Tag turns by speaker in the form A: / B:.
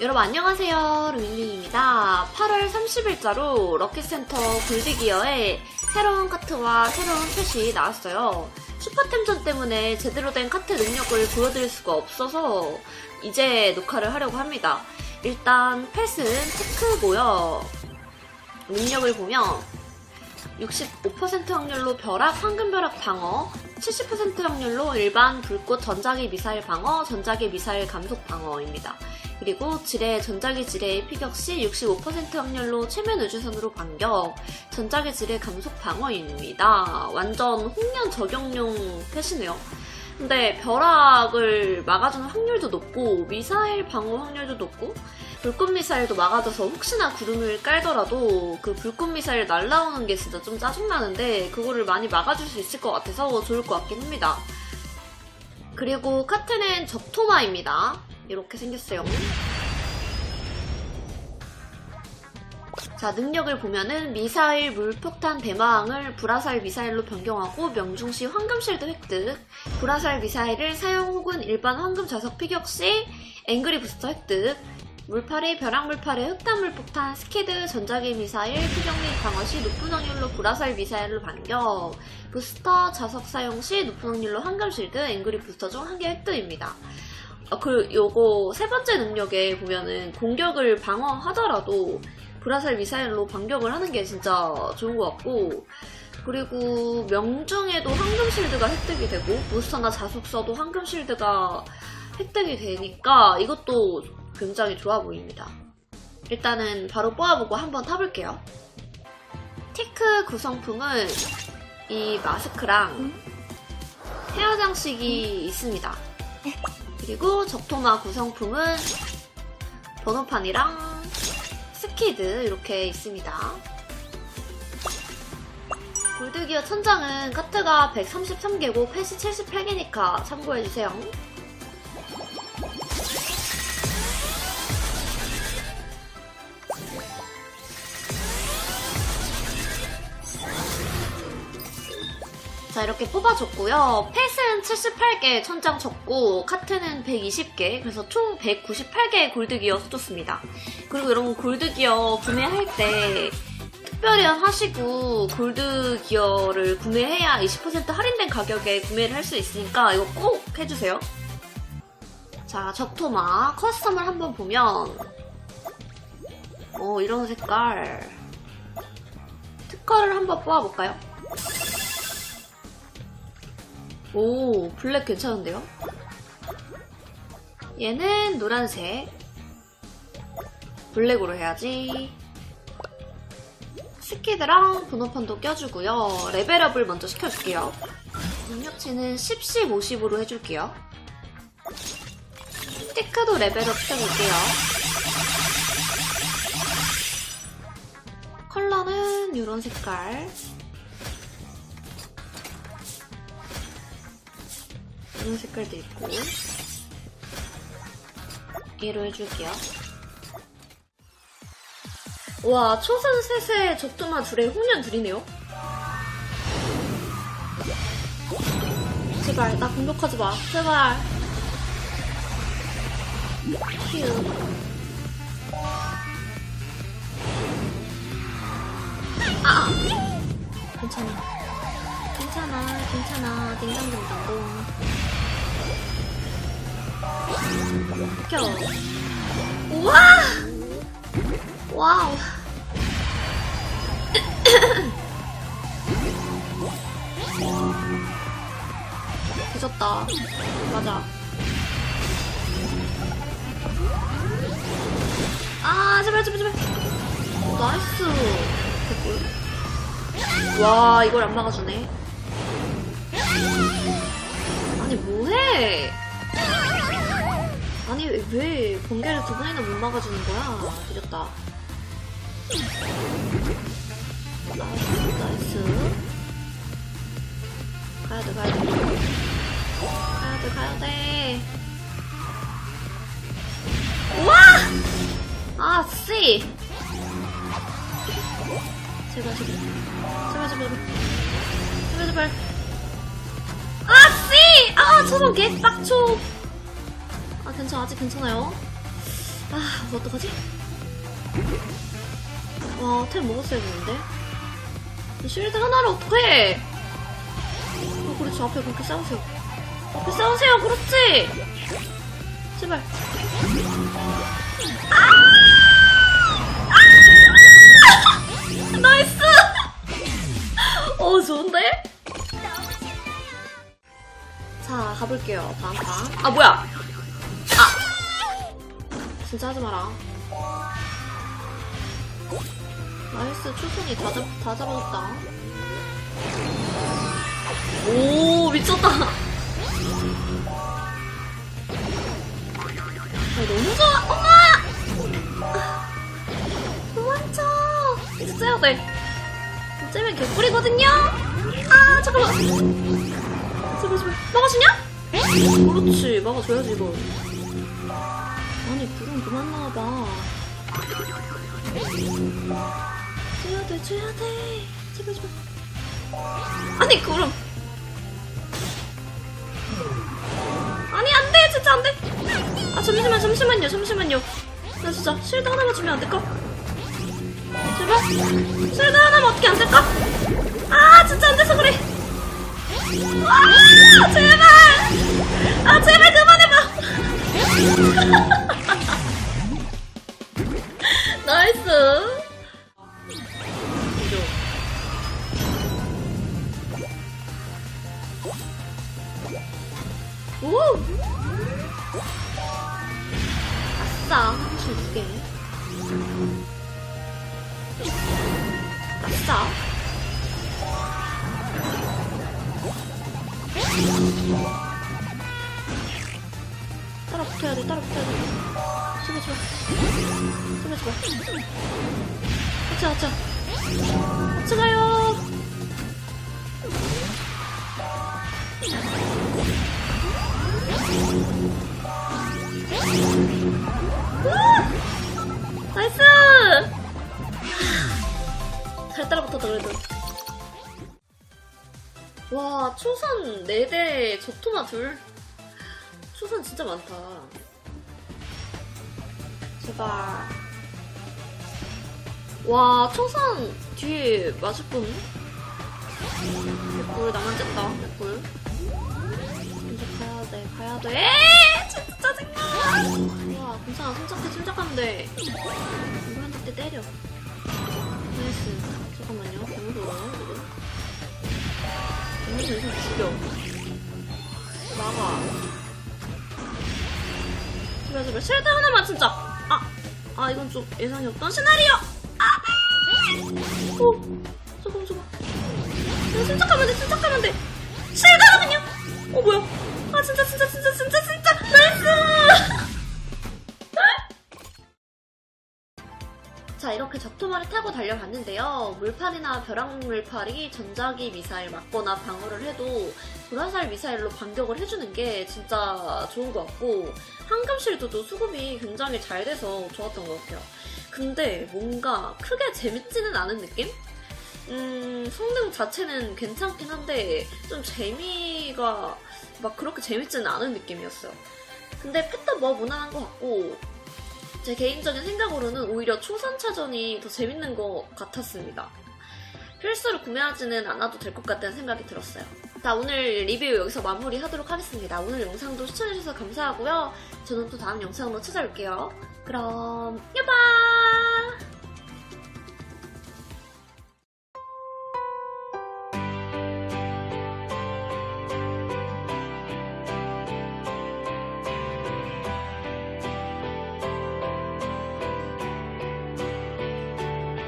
A: 여러분 안녕하세요. 루일리입니다. 8월 30일자로 럭키센터 골드기어에 새로운 카트와 새로운 펫이 나왔어요. 슈퍼템전 때문에 제대로 된 카트 능력을 보여드릴 수가 없어서 이제 녹화를 하려고 합니다. 일단 펫은 테크고요. 능력을 보면 65% 확률로 벼락, 황금벼락 방어, 70% 확률로 일반 불꽃 전자기 미사일 방어, 전자기 미사일 감속 방어입니다. 그리고 지뢰, 전자기 지뢰의 피격 시 65% 확률로 최면 우주선으로 반격, 전자기 지뢰 감속 방어입니다. 완전 홍련 적용용 펫이네요. 근데 벼락을 막아주는 확률도 높고, 미사일 방어 확률도 높고, 불꽃 미사일도 막아줘서 혹시나 구름을 깔더라도 그 불꽃 미사일 날라오는 게 진짜 좀 짜증나는데 그거를 많이 막아줄 수 있을 것 같아서 좋을 것 같긴 합니다. 그리고 카트는 적토마입니다. 이렇게 생겼어요. 자, 능력을 보면은 미사일, 물폭탄, 대마왕을 불화살 미사일로 변경하고 명중시 황금실드 획득, 불화살 미사일을 사용 혹은 일반 황금 자석 피격 시 앵그리 부스터 획득, 물파리, 벼락물파리, 흑탄물 폭탄, 스키드, 전자기 미사일, 및 방어 시 높은 확률로 불화살 미사일로 반격, 부스터, 자석 사용 시 높은 확률로 황금 실드, 앵그리 부스터 중 한 개 획득입니다. 아, 그, 요거 세 번째 능력에 보면은 공격을 방어하더라도 불화살 미사일로 반격을 하는 게 진짜 좋은 것 같고, 그리고 명중에도 황금 실드가 획득이 되고, 부스터나 자숙서도 황금 실드가 획득이 되니까 이것도 굉장히 좋아 보입니다. 일단은 바로 뽑아보고 한번 타볼게요. 티크 구성품은 이 마스크랑 헤어 장식이 있습니다. 그리고 적토마 구성품은 번호판이랑 스키드 이렇게 있습니다. 골드기어 천장은 카트가 133개고 펫이 78개니까 참고해주세요. 자 이렇게 뽑아줬고요. 펫은 78개 천장 줬고 카트는 120개 그래서 총 198개의 골드기어 써줬습니다. 그리고 여러분 골드기어 구매할 때 특별히 하시고 골드 기어를 구매해야 20% 할인된 가격에 구매를 할 수 있으니까 이거 꼭 해주세요. 자 적토마 커스텀을 한번 보면 어 이런 색깔 특허를 한번 뽑아볼까요? 오, 블랙 괜찮은데요? 얘는 노란색. 블랙으로 해야지. 스키드랑 번호판도 껴주고요. 레벨업을 먼저 시켜줄게요. 능력치는 10, 10, 50으로 해줄게요. 테크도 레벨업 시켜줄게요. 컬러는 이런 색깔. 이런 색깔도 있고. 얘로 해줄게요. 와 초선 셋에 적토마 둘에 홍련 둘이네요. 제발 나 공격하지 마. 제발. 휴. 아! 괜찮아. 괜찮아. 괜찮아. 딩당딩당 동 켜. 우와! 와우. 뒤졌다. 맞아. 아, 제발, 제발, 제발. 오, 나이스. 개꿀. 와, 이걸 안 막아주네. 아니, 뭐해? 아니 왜, 왜 번개를 두 번이나 못 막아주는 거야? 늦었다. 나이스, 나이스. 가야 돼, 가야 돼. 가야 돼, 가야 돼. 우와! 아, 씨! 제발, 제발. 제발, 제발, 제발. 제발. 아, 씨! 아, 저런 개빡쳐. 아, 괜찮아. 아직 괜찮아요. 아, 뭐 어떡하지? 와, 템 먹었어야 되는데. 이 쉴드 하나를 어떡해! 어, 그렇지. 앞에 그렇게 싸우세요. 앞에 싸우세요. 그렇지! 제발. 아! 아! 나이스! 어, 좋은데? 자, 가볼게요. 다음 판. 아, 뭐야! 아! 진짜 하지 마라. 나이스, 초선이 다, 잡, 다 잡아줬다. 오, 미쳤다. 아, 너무 좋아. 엄마! 도망쳐. 이제 째야 돼. 째면 개꿀이거든요? 아, 잠깐만. 제발, 제발. 막아주냐? 그렇지. 막아줘야지, 이거. 아니, 불은 그만 나와봐. 째야 돼, 째야 돼. 제발, 제발. 아니, 구름. 아니, 안 돼. 진짜 안 돼. 아, 잠시만, 잠시만요, 잠시만요. 나 진짜 실드 하나만 주면 안 될까? 제발? 실드 하나만 어떻게 안 될까? 아, 진짜 안 돼서 그래. 아, 제발! 아, 제발 그만해봐! 아싸, 개. 아싸. 따라 붙어야 돼, 따라 붙어야 돼. 제발, 제발. 아차, 아차. 같이 가요. 으아! 나이스! 잘 따라붙었다, 그래도. 와, 초선 4대, 적토마 둘. 초선 진짜 많다. 제발. 와, 초선 뒤에 맞을 뻔. 개꿀, 나만 쨌다, 개꿀. 돼, 가야 돼. 진짜 짜증나. 와, 괜찮아, 침착해, 침착하면 돼. 이거 한 대 때려. 나이스. 잠깐만요, 너무 좋아요, 지금. 너무 계속 죽여. 막아. 제발, 제발, 쉴드 하나만, 진짜. 아, 아, 이건 좀 예상이 없던 시나리오. 아, 오, 잠깐만, 잠깐만. 야, 침착하면 돼, 침착하면 돼. 쉴드 하나만요. 어, 뭐야. 아, 진짜, 진짜, 진짜, 진짜, 진짜. 나이스! 자, 이렇게 적토마를 타고 달려갔는데요. 물판이나 벼락 물팔이 전자기 미사일 맞거나 방어를 해도 불화살 미사일로 반격을 해주는 게 진짜 좋은 것 같고, 황금실드도 수급이 굉장히 잘 돼서 좋았던 것 같아요. 근데 뭔가 크게 재밌지는 않은 느낌? 음, 성능 자체는 괜찮긴 한데, 좀 재미가 막 그렇게 재밌지는 않은 느낌이었어요. 근데 패턴 뭐 무난한 것 같고, 제 개인적인 생각으로는 오히려 초선차전이 더 재밌는 것 같았습니다. 필수로 구매하지는 않아도 될 것 같다는 생각이 들었어요. 자, 오늘 리뷰 여기서 마무리하도록 하겠습니다. 오늘 영상도 시청해주셔서 감사하고요. 저는 또 다음 영상으로 찾아올게요. 그럼, 여바!